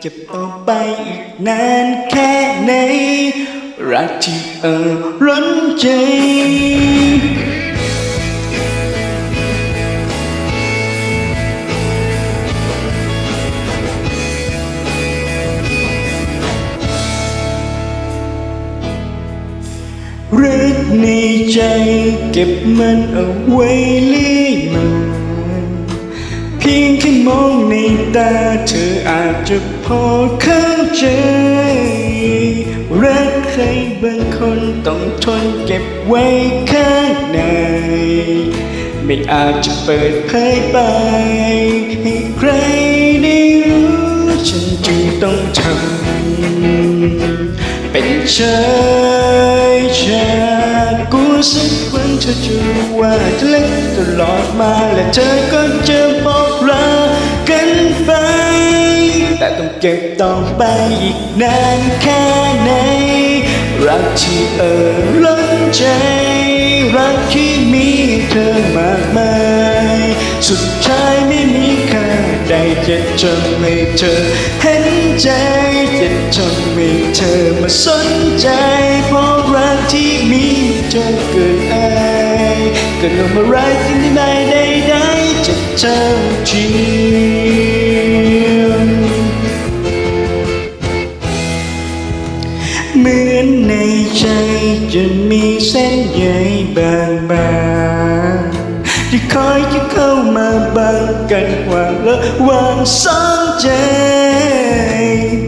เก็บต่อไปอีกนานแค่ไหน รักที่เอ่อร้อนใจรักในใจเก็บมันเอาไว้เรื่อยมาเพียงแค่มองในตาเธออาจจะพอเข้าใจ รักใครบางคนต้องทนเก็บไว้ข้างใน ไม่อาจจะเปิดเผยไป ให้ใครได้รู้ ฉันจึงต้องทำเป็นชายชากู สักวันเธอจะรู้ว่าจะเล็กตลอดมาและเธอก็จะบอกลากันไป แต่ต้องเก็บต่อไปอีกนานแค่ไหน รักที่เอ่อล้นใจ รักที่มีเธอมากมาย สุดท้ายไม่มีค่าใดจะจนให้เธอเห็นใจจะจนให้เธอมาสนใจเพราะ มีเกิดอายกิดลงมารักที่ไหนใดๆจะเท่าเทียมเหมือนในใจจะมีเส้นใยบางๆที่คอยจะเข้ามาบังกันว่าระวางสองใจ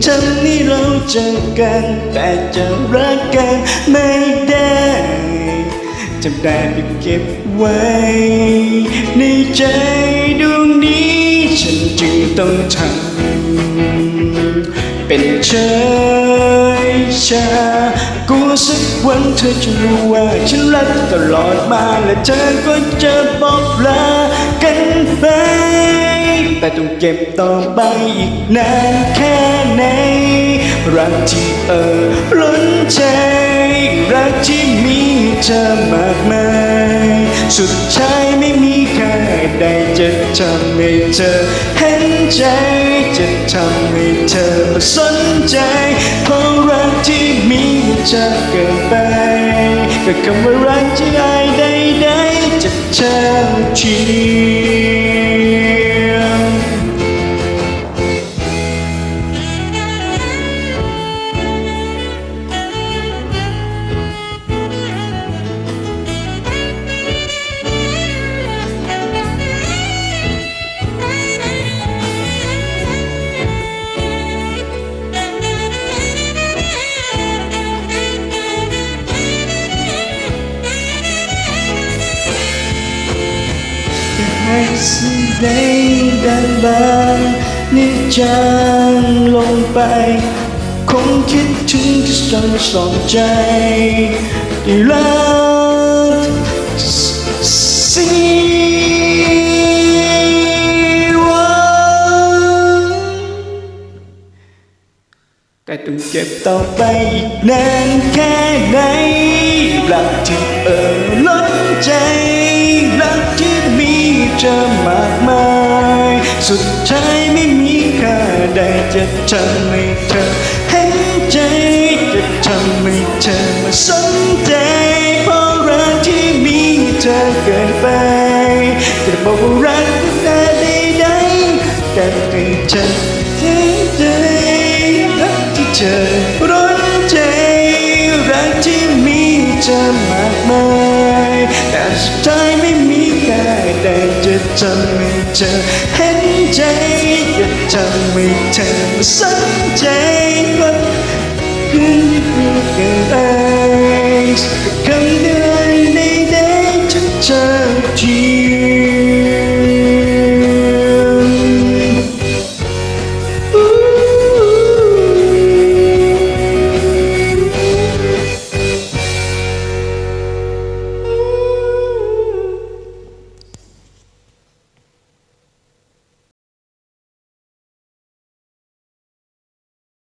ทำให้เราเจอกันแต่จะรักกันไม่ได้ จำได้ไปเก็บไว้ ในใจดวงนี้ ฉันจึงต้องทำเป็นเชยชากูสักวันเธอจะรู้ว่าฉันรักตลอดมาและเธอก็จะบอกลากันไป แต่ต้องเก็บต่อไปอีกนานแค่ไหน รักที่เอ่อล้นใจ รักที่มีเธอมากมาย สุดท้ายไม่มีใครใดจะทำให้เธอเห็นใจ จะทำให้เธอสนใจเพราะรักที่มีจะเกินไปแต่คำว่ารักที่ใดใดๆจะเท่าที ให้สิ่งใดดังบางนี่จางลงไป คงคิดถึงที่จนสองใจได้รักสิ่วันแต่ต้องเก็บต่อไปอีกนานแค่ไหน เธอมากมาย สุดท้ายไม่มีค่าใดจะทำให้เธอเห็นใจจะทำให้เธอมาสนใจเพราะรักที่มีเธอเกินไปจะบอกว่ารักแต่ใดๆแต่ให้เธอเห็นใจรักที่เธอร้อนใจรักที่มีเธอมากมายแต่สุดท้ายไม่มี ได้แต่จะทำให้เธอเห็นใจจะทำให้เธอสนใจว่าคืนที่เกิดอะไรคำเดินเอ